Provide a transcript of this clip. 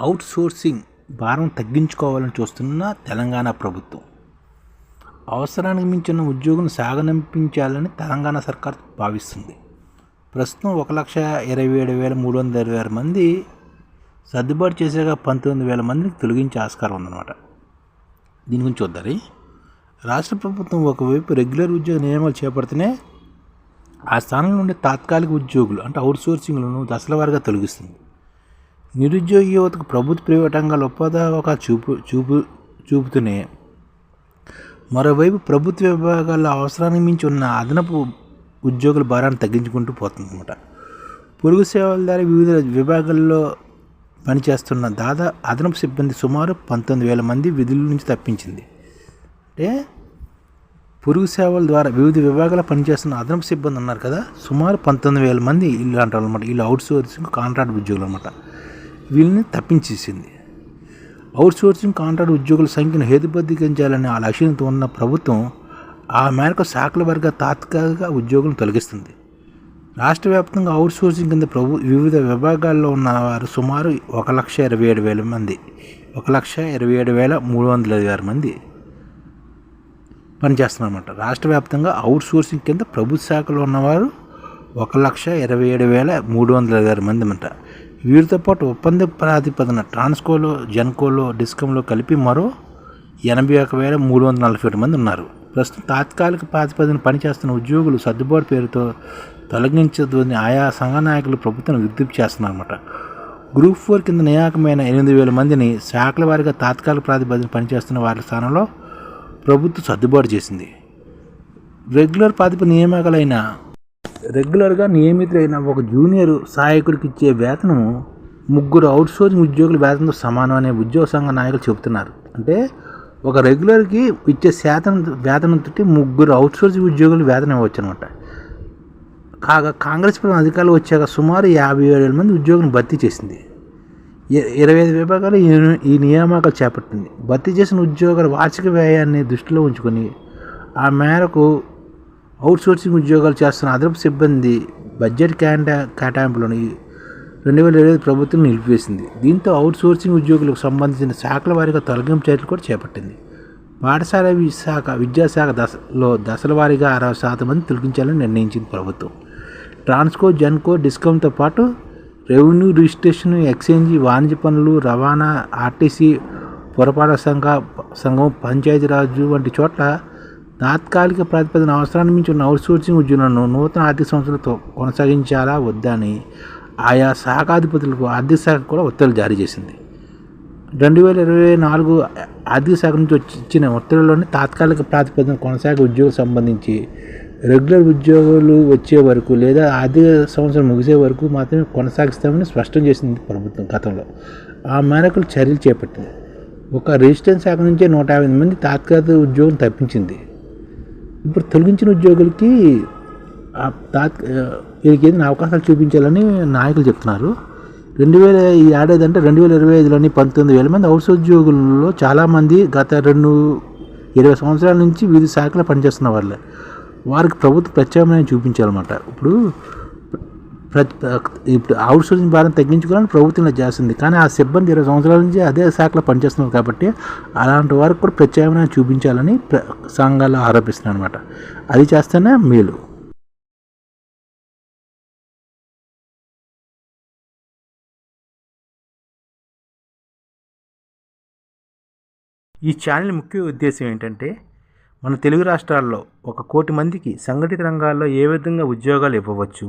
Out sourcing భారం తగ్గించుకోవాలని చూస్తున్న తెలంగాణ ప్రభుత్వం. అవసరానికి మించిన ఉద్యోగులను సాగనంపించాలని తెలంగాణ సర్కార్ భావిస్తుంది. ప్రస్తుతం ఒక లక్ష ఇరవై ఏడు వేల మూడు వందల ఇరవై ఆరు మంది సర్దుబాటు చేసాక పంతొమ్మిది వేల మందిని తొలగించే ఆస్కారం ఉందన్నమాట. దీని గురించి చూద్దారి రాష్ట్ర ప్రభుత్వం ఒకవైపు రెగ్యులర్ ఉద్యోగ నియమాలు చేపడితేనే ఆ స్థానంలో నుండి తాత్కాలిక ఉద్యోగులు అంటే అవుట్ సోర్సింగ్లను దశల వారీగా తొలగిస్తుంది. నిరుద్యోగ యువతకు ప్రభుత్వ ప్రైవేట్ రంగాలు ఉపాధి చూపు చూపు చూపుతూనే మరోవైపు ప్రభుత్వ విభాగాల అవసరానికి మించి ఉన్న అదనపు ఉద్యోగుల భారాన్ని తగ్గించుకుంటూ పోతుందన్నమాట. పొరుగు సేవల ద్వారా వివిధ విభాగాల్లో పనిచేస్తున్న దాదా అదనపు సిబ్బంది సుమారు పంతొమ్మిది వేల మంది విధుల నుంచి తప్పించింది. అంటే పొరుగు సేవల ద్వారా వివిధ విభాగాల పనిచేస్తున్న అదనపు సిబ్బంది ఉన్నారు కదా సుమారు పంతొమ్మిది వేల మంది ఇల్లు అంటారు అనమాట వీళ్ళు అవుట్ సోర్సింగ్ కాంట్రాక్ట్ ఉద్యోగులు అనమాట వీళ్ళని తప్పించేసింది. అవుట్సోర్సింగ్ కాంట్రాక్ట్ ఉద్యోగుల సంఖ్యను హేతుబద్ధీకరించాలనే ఆ లక్ష్యంతో ఉన్న ప్రభుత్వం ఆ మేరకు శాఖల వర్గ తాత్కాలిక ఉద్యోగులను తొలగిస్తుంది. రాష్ట్ర వ్యాప్తంగా అవుట్సోర్సింగ్ కింద ప్రభు వివిధ విభాగాల్లో ఉన్న వారు సుమారు ఒక లక్ష ఇరవై ఏడు వేల మంది. ఒక లక్ష ఇరవై ఏడు వేల మూడు వందల ఆరు మంది పనిచేస్తున్నారన్నమాట. రాష్ట్ర వ్యాప్తంగా అవుట్సోర్సింగ్ కింద ప్రభుత్వ శాఖలో ఉన్నవారు ఒక లక్ష ఇరవై ఏడు వేల మూడు వందల ఆరు మంది అంట వీరితో పాటు ఒప్పంద ప్రాతిపదన ట్రాన్స్కోలో జెన్కోలో డిస్కంలో కలిపి మరో ఎనభై ఒక వేల మూడు వందల నలభై ఏడు మంది ఉన్నారు. ప్రస్తుతం తాత్కాలిక ప్రాతిపదన పనిచేస్తున్న ఉద్యోగులు సర్దుబాటు పేరుతో తొలగించదని ఆయా సంఘ నాయకులు ప్రభుత్వం విజ్ఞప్తి చేస్తున్నారన్నమాట. గ్రూప్ ఫోర్ కింద నియామకమైన ఎనిమిది వేల మందిని శాఖల వారిగా తాత్కాలిక ప్రాతిపదన పనిచేస్తున్న వారి స్థానంలో ప్రభుత్వం సర్దుబాటు చేసింది. రెగ్యులర్ ప్రాతిపదిక నియామకాలైన రెగ్యులర్గా నియమితులైన ఒక జూనియర్ సహాయకుడికి ఇచ్చే వేతనం ముగ్గురు అవుట్సోర్సింగ్ ఉద్యోగుల వేతనంతో సమానం అనే ఉద్యోగ సంఘ నాయకులు చెబుతున్నారు. అంటే ఒక రెగ్యులర్కి ఇచ్చే శాతం వేతనంతో ముగ్గురు అవుట్సోర్సింగ్ ఉద్యోగులు వేతనం ఇవ్వచ్చు అనమాట కాగా కాంగ్రెస్ ప్రభుత్వం అధికారులు వచ్చాక సుమారు యాభై ఏడు వేల మంది ఉద్యోగులను భర్తీ చేసింది. ఇరవై ఐదు విభాగాలు ఈ నియామకాలు చేపట్టింది. భర్తీ చేసిన ఉద్యోగాల వార్షిక వ్యయాన్ని దృష్టిలో ఉంచుకొని ఆ మేరకు అవుట్సోర్సింగ్ ఉద్యోగాలు చేస్తున్న అదనపు సిబ్బంది బడ్జెట్ కేటా కేటాయింపులను రెండు వేల ఇరవై ప్రభుత్వం నిలిపివేసింది. దీంతో అవుట్సోర్సింగ్ ఉద్యోగులకు సంబంధించిన శాఖల వారీగా తొలగింపు చర్యలు కూడా చేపట్టింది. పాఠశాల శాఖ విద్యాశాఖ దశలో దశల వారీగా అరవై శాతం మంది తొలగించాలని నిర్ణయించింది ప్రభుత్వం. ట్రాన్స్కో జెన్కో డిస్కౌంట్తో పాటు రెవెన్యూ రిజిస్ట్రేషన్ ఎక్స్చేంజ్ వాణిజ్య పనులు రవాణా ఆర్టీసీ పురపాలక సంఘ సంఘం పంచాయతీరాజు వంటి చోట్ల తాత్కాలిక ప్రతిపాదన అవసరాన్ని మించి ఉన్న అవుట్సోర్సింగ్ ఉద్యోగులను నూతన ఆర్థిక సంస్థలతో కొనసాగించాలా వద్దా అని ఆయా శాఖాధిపతులకు ఆర్థిక శాఖ కూడా ఉత్తర్వులు జారీ చేసింది. రెండు వేల ఇరవై నాలుగు ఆర్థిక శాఖ నుంచి వచ్చి ఇచ్చిన తాత్కాలిక ప్రాతిపదికన కొనసాగే ఉద్యోగం సంబంధించి రెగ్యులర్ ఉద్యోగులు వచ్చే వరకు లేదా ఆర్థిక సంవత్సరం ముగిసే వరకు మాత్రమే కొనసాగిస్తామని స్పష్టం చేసింది ప్రభుత్వం గతంలో. ఆ మేరకు చర్యలు చేపట్టింది. ఒక రిజిస్ట్రేషన్ శాఖ నుంచే నూట యాభై మంది తాత్కాలిక ఉద్యోగం తప్పించింది. ఇప్పుడు తొలగించిన ఉద్యోగులకి తాత్ వీరికి ఏదైనా అవకాశాలు చూపించాలని నాయకులు చెప్తున్నారు. రెండు వేల ఈ ఏడాది అంటే రెండు వేల ఇరవై ఐదులోని పంతొమ్మిది వేల మంది ఔషధ ఉద్యోగుల్లో చాలామంది గత రెండు ఇరవై సంవత్సరాల నుంచి వివిధ శాఖలో పనిచేస్తున్న వాళ్ళే. వారికి ప్రభుత్వ ప్రత్యామ్నాయం చూపించాలన్నమాట. ఇప్పుడు ప్రతి ఇప్పుడు అవుట్సోర్సింగ్ భారం తగ్గించుకోవాలని ప్రభుత్వం చేస్తుంది. కానీ ఆ సిబ్బంది ఇరవై సంవత్సరాల నుంచి అదే శాఖలో పనిచేస్తున్నారు కాబట్టి అలాంటి వారికి కూడా ప్రత్యామ్నాయం చూపించాలని సంఘాలు ఆరోపిస్తున్నాయి అనమాట అది చేస్తేనే మేలు. ఈ ఛానల్ ముఖ్య ఉద్దేశం ఏంటంటే మన తెలుగు రాష్ట్రాల్లో ఒక కోటి మందికి సంఘటిత రంగాల్లో ఏ విధంగా ఉద్యోగాలు ఇవ్వవచ్చు